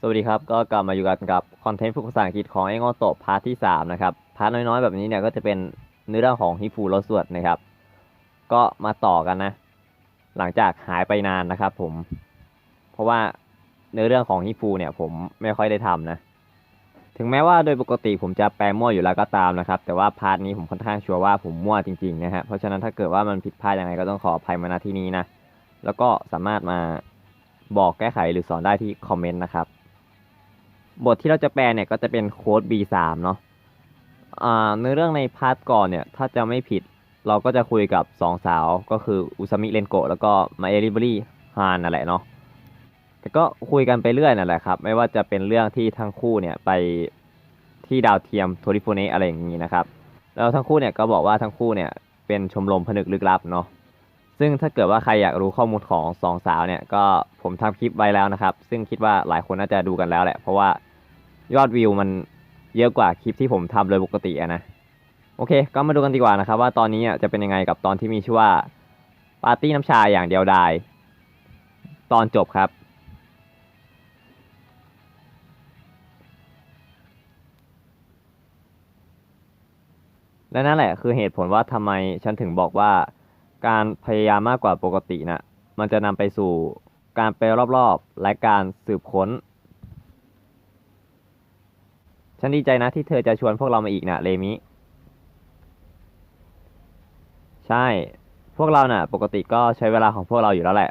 สวัสดีครับ ก็กลับมาอยู่กันกับคอนเทนต์ฝึกภาษาอังกฤษของไอ้งอโตพาร์ทที่ 3 นะครับ พาร์ทน้อยๆ แบบนี้เนี่ยก็จะเป็นเนื้อเรื่องของฮิฟูรสวดนะครับ ก็มาต่อกันนะ หลังจากหายไปนานนะครับผม เพราะว่าเนื้อเรื่องของฮิฟูเนี่ยผมไม่ค่อยได้ทำนะ ถึงแม้ว่าโดยปกติผมจะแปลมั่วอยู่แล้วก็ตามนะครับ แต่ว่าพาร์ทนี้ผมค่อนข้างชัวร์ว่าผมมั่วจริงๆนะฮะ เพราะฉะนั้นถ้าเกิดว่ามันผิดพลาดยังไงก็ต้องขออภัยมาณที่นี้นะ แล้วก็สามารถมาบอกแก้ไขหรือสอนได้ที่คอมเมนต์นะครับ บทที่เราจะแปลเนี่ยก็จะเป็นโค้ด B3 เนาะอ่าเนื้อเรื่องในพาร์ทก่อนเนี่ยถ้าจะไม่ผิดเราก็จะคุยกับสองสาวก็คืออุซามิเรนโกะแล้วก็มาเอริบรีฮานนั่นแหละเนาะแต่ก็คุยกันไปเรื่อยนั่นแหละครับ ไม่ว่าจะเป็นเรื่องที่ทั้งคู่เนี่ยไปที่ดาวเทียมโทริโฟเนอะไรอย่างนี้นะครับ แล้วทั้งคู่เนี่ยก็บอกว่าทั้งคู่เนี่ยเป็นชมรมผนึกลึกลับเนาะซึ่งถ้าเกิดว่าใครอยากรู้ข้อมูลของสองสาวเนี่ยก็ผมทำคลิปไว้แล้วนะครับ ซึ่งคิดว่าหลายคนน่าจะดูกันแล้วแหละเพราะว่า ยอดวิวมันเยอะกว่าคลิปที่ผมทำโดยปกติอะนะ โอเค ก็มาดูกันดีกว่านะครับ ว่าตอนนี้จะเป็นยังไงกับตอนที่มีชื่อว่าปาร์ตี้น้ำชาอย่างเดียวดายตอนจบครับ และนั่นแหละคือเหตุผลว่าทำไมฉันถึงบอกว่าการพยายามมากกว่าปกตินะมันจะนำไปสู่การไปรอบๆ และการสืบค้น ฉันดีใจนะที่เธอจะชวนพวกเรามาอีกนะเลมิ ใช่ พวกเราน่ะ ปกติก็ใช้เวลาของพวกเราอยู่แล้วแหละ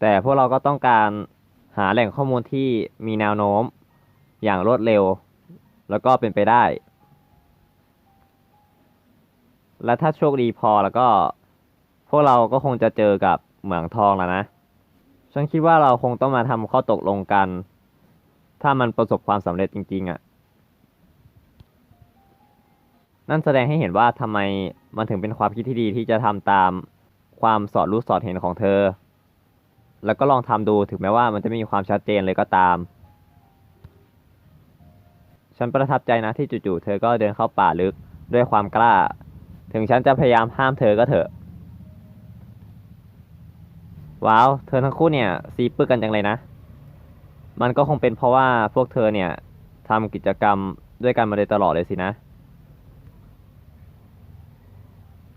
แต่พวกเราก็ต้องการหาแหล่งข้อมูลที่มีแนวโน้ม อย่างรวดเร็ว แล้วก็เป็นไปได้ และถ้าโชคดีพอแล้วก็ พวกเราก็คงจะเจอกับเหมืองทองแล้วนะ ฉันคิดว่าเราคงต้องมาทำข้อตกลงกัน ถ้ามันประสบความสำเร็จจริง ๆอะ่ะ นั่นแสดงให้เห็นว่าทำไมมันถึงเป็นความคิดที่ดีที่จะทำตามความสอดรู้สอดเห็นของเธอ แล้วก็ลองทำดูถึงแม้ว่ามันจะไม่มีความชัดเจนเลยก็ตาม ฉันประทับใจนะที่จู่ๆเธอก็เดินเข้าป่าลึกด้วยความกล้า ถึงฉันจะพยายามห้ามเธอก็เถอะ ว้าว เธอทั้งคู่เนี่ยซีปึกกันจังเลยนะ มันก็คงเป็นเพราะว่าพวกเธอเนี่ยทำกิจกรรมด้วยกันมาโดยตลอดเลยสินะ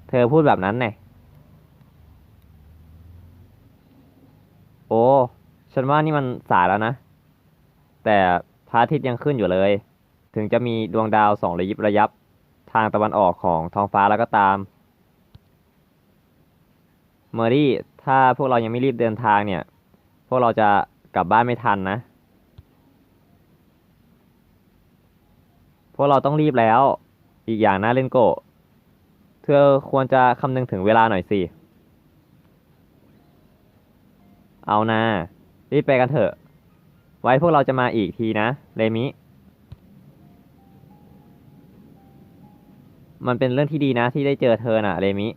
เธอพูดแบบนั้นไงโอ้ ฉันว่านี่มันสายแล้วนะ แต่พระอาทิตย์ยังขึ้นอยู่เลย ถึงจะมีดวงดาวสองระยิบระยับ ทางตะวันออกของท้องฟ้าแล้วก็ตาม เมอรี่ ถ้าพวกเรายังไม่รีบเดินทางเนี่ย พวกเราจะ กลับบ้านไม่ทันนะ พวกเราต้องรีบแล้ว อีกอย่างนะเล่นโกะเธอควรจะคำนึงถึงเวลาหน่อยสิ เอานะ รีบไปกันเถอะ ไว้พวกเราจะมาอีกทีนะ เรมิ มันเป็นเรื่องที่ดีนะที่ได้เจอเธอน่ะ เรมิ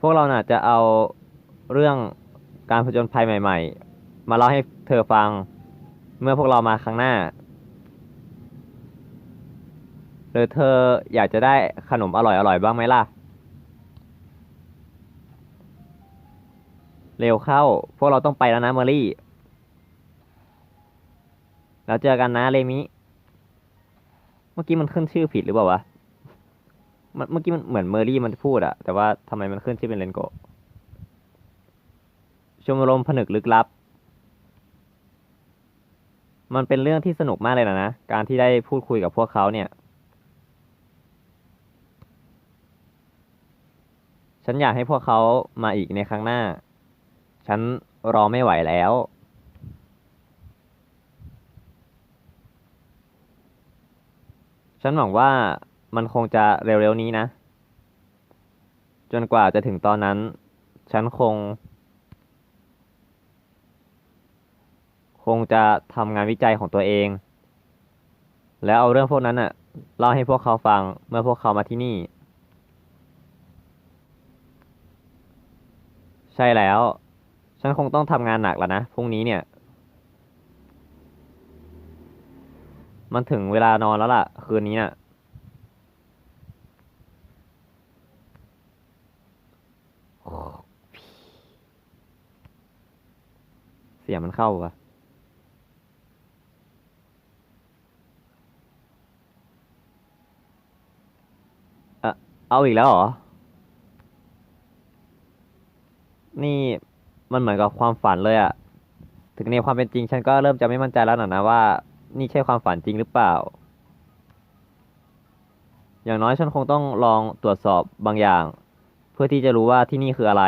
พวกเราน่ะจะเอาเรื่องการผจญภัยใหม่ ๆ มาเล่าให้เธอฟัง เมื่อพวกเรามาครั้งหน้า หรือเธออยากจะได้ขนมอร่อยๆบ้างไหมล่ะ เร็วเข้า พวกเราต้องไปแล้วนะเมอรี่ แล้วเจอกันนะเรมิ เมื่อกี้มันขึ้นชื่อผิดหรือเปล่าวะมันเมื่อกี้มันเหมือนเมอรี่มันพูดอะแต่ว่าทำไมมันขึ้นชื่อเป็นเลนโกชมรมผนึกลึกลับ มันเป็นเรื่องที่สนุกมากเลยนะนะ การที่ได้พูดคุยกับพวกเขาเนี่ย ฉันอยากให้พวกเขามาอีกในครั้งหน้า ฉันรอไม่ไหวแล้ว ฉันหวังว่ามันคงจะเร็วๆนี้นะ จนกว่าจะถึงตอนนั้น ฉันคง คงจะทำงานวิจัยของตัวเอง แล้วเอาเรื่องพวกนั้นน่ะเล่าให้พวกเขาฟังเมื่อพวกเขามาที่นี่ ใช่แล้ว ฉันคงต้องทำงานหนักแล้วนะพรุ่งนี้เนี่ย มันถึงเวลานอนแล้วล่ะ คืนนี้น่ะ เสียงมันเข้าปะ เอาอีกแล้วเหรอ นี่มันเหมือนกับความฝันเลยอะถึงในความเป็นจริงฉันก็เริ่มจะไม่มั่นใจแล้วนะนะว่า นี่ใช่ความฝันจริงหรือเปล่า อย่างน้อยฉันคงต้องลองตรวจสอบบางอย่าง เพื่อที่จะรู้ว่าที่นี่คืออะไร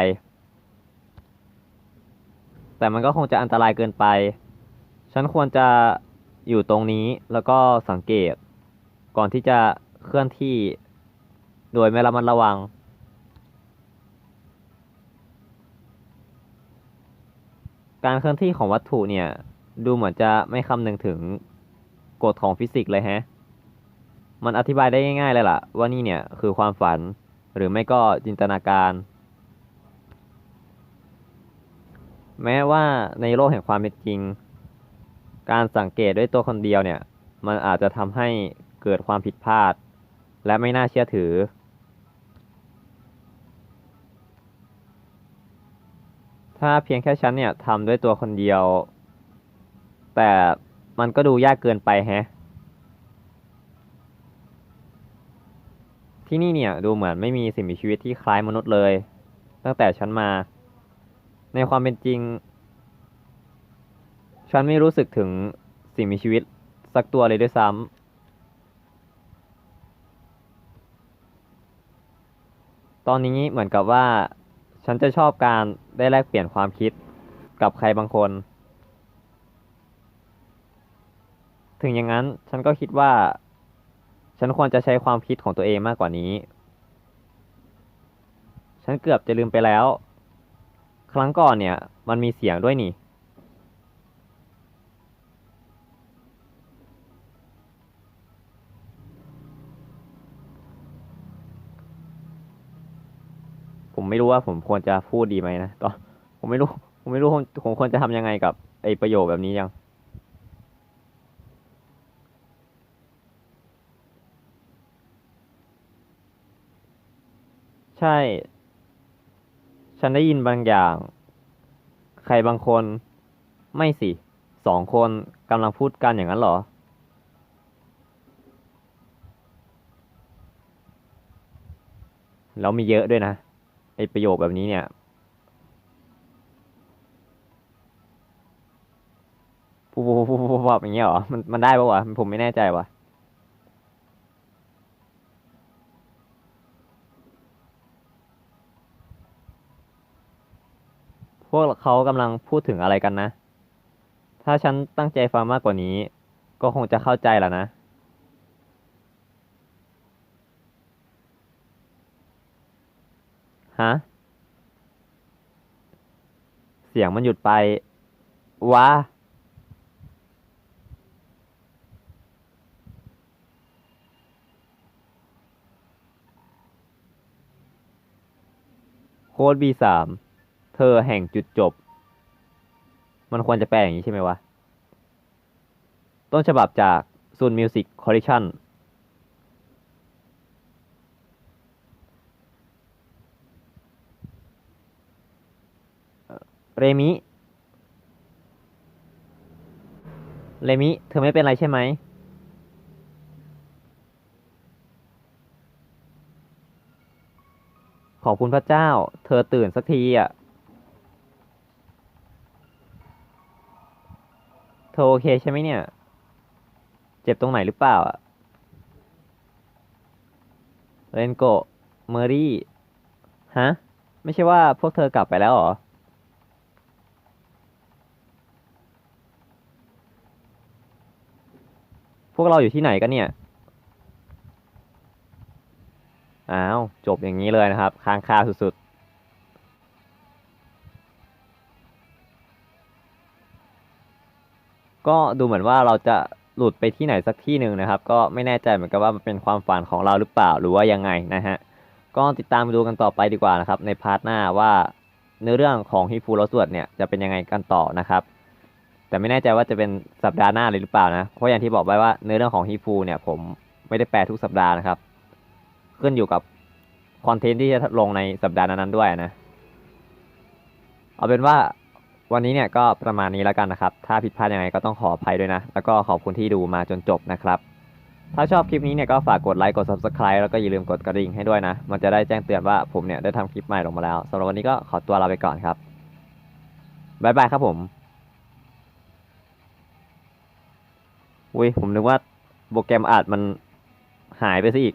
แต่มันก็คงจะอันตรายเกินไป ฉันควรจะอยู่ตรงนี้แล้วก็สังเกต ก่อนที่จะเคลื่อนที่ โดยไม่ระมัดระวัง การเคลื่อนที่ของวัตถุเนี่ย ดูเหมือนจะไม่คำนึงถึงกฎของฟิสิกส์เลยแฮะ มันอธิบายได้ง่ายๆเลยล่ะ ว่านี่เนี่ยคือความฝันหรือไม่ก็จินตนาการ แม้ว่าในโลกแห่งความเป็นจริง การสังเกตด้วยตัวคนเดียวเนี่ย มันอาจจะทำให้เกิดความผิดพลาด และไม่น่าเชื่อถือ ถ้าเพียงแค่ฉันเนี่ยทำด้วยตัวคนเดียว แต่มันก็ดูยากเกินไปแฮะ ที่นี่เนี่ยดูเหมือนไม่มีสิ่งมีชีวิตที่คล้ายมนุษย์เลย ตั้งแต่ฉันมา ในความเป็นจริง ฉันไม่รู้สึกถึงสิ่งมีชีวิตสักตัวเลยด้วยซ้ำตอนนี้เหมือนกับว่า ฉันจะชอบการได้แลกเปลี่ยนความคิดกับใครบางคน ถึงอย่างนั้นฉันก็คิดว่า ฉันควรจะใช้ความคิดของตัวเองมากกว่านี้ ฉันเกือบจะลืมไปแล้ว ครั้งก่อนเนี่ย มันมีเสียงด้วยนี่ ผมไม่รู้ว่าผมควรจะพูดดีไหมนะตอนผมไม่รู้ ผมไม่รู้ผมผมควรจะทำยังไงกับไอประโยคแบบนี้ยัง ใช่ ฉันได้ยินบางอย่าง ใครบางคน ไม่สิ สองคนกำลังพูดกันอย่างนั้นเหรอแล้วมีเยอะด้วยนะ ไอประโยคแบบนี้เนี่ยพูพูพูพูพูอย่างเงี้ยเหรอ มันมันได้ปะวะ ผมไม่แน่ใจวะพวกเขากำลังพูดถึงอะไรกันนะ ถ้าฉันตั้งใจฟังมากกว่านี้ ก็คงจะเข้าใจแล้วนะ ฮะ เสียงมันหยุดไปว้าโค้ด B3 เธอแห่งจุดจบ มันควรจะแปลอย่างนี้ใช่ไหมวะ ต้นฉบับจาก Sun Music Collection เเรมิเรมิ เธอไม่เป็นไรใช่ไหม ขอบคุณพระเจ้า เธอตื่นสักทีอะ เธอโอเคใช่ไหมเนี่ย เจ็บตรงไหนหรือเปล่าอะ เรนโกเมอรี่ ฮะ ไม่ใช่ว่าพวกเธอกลับไปแล้วหรอ พวกเราอยู่ที่ไหนกันเนี่ย อ้าว จบอย่างนี้เลยนะครับ ค้างคาสุดๆ ก็ดูเหมือนว่าเราจะหลุดไปที่ไหนสักที่หนึ่งนะครับ ก็ไม่แน่ใจเหมือนกันว่ามันเป็นความฝันของเราหรือเปล่าหรือว่ายังไงนะฮะ ก็ติดตามไปดูกันต่อไปดีกว่านะครับ ในพาร์ทหน้าว่าเนื้อเรื่องของฮิฟูแลสวดเนี่ยจะเป็นยังไงกันต่อนะครับ แต่ไม่แน่ใจว่าจะเป็นสัปดาห์หน้าเลยหรือเปล่านะ เพราะอย่างที่บอกไปว่าเนื้อเรื่องของฮิฟูเนี่ยผมไม่ได้แปลทุกสัปดาห์นะครับ ขึ้นอยู่กับคอนเทนต์ที่จะลงในสัปดาห์นั้นๆด้วยนะ เอาเป็นว่าวันนี้เนี่ยก็ประมาณนี้แล้วกันนะครับ ถ้าผิดพลาดยังไงก็ต้องขออภัยด้วยนะ แล้วก็ขอบคุณที่ดูมาจนจบนะครับ ถ้าชอบคลิปนี้เนี่ยก็ฝากกดไลค์ กด subscribe แล้วก็อย่าลืมกดกระดิ่งให้ด้วยนะ มันจะได้แจ้งเตือนว่าผมเนี่ยได้ทำคลิปใหม่ลงมาแล้วสำหรับวันนี้ก็ขอตัวลาไปก่อนครับบ๊ายบายครับผม อุ้ยผมนึกว่าโปรแกรมอาดมันหายไปซะอีก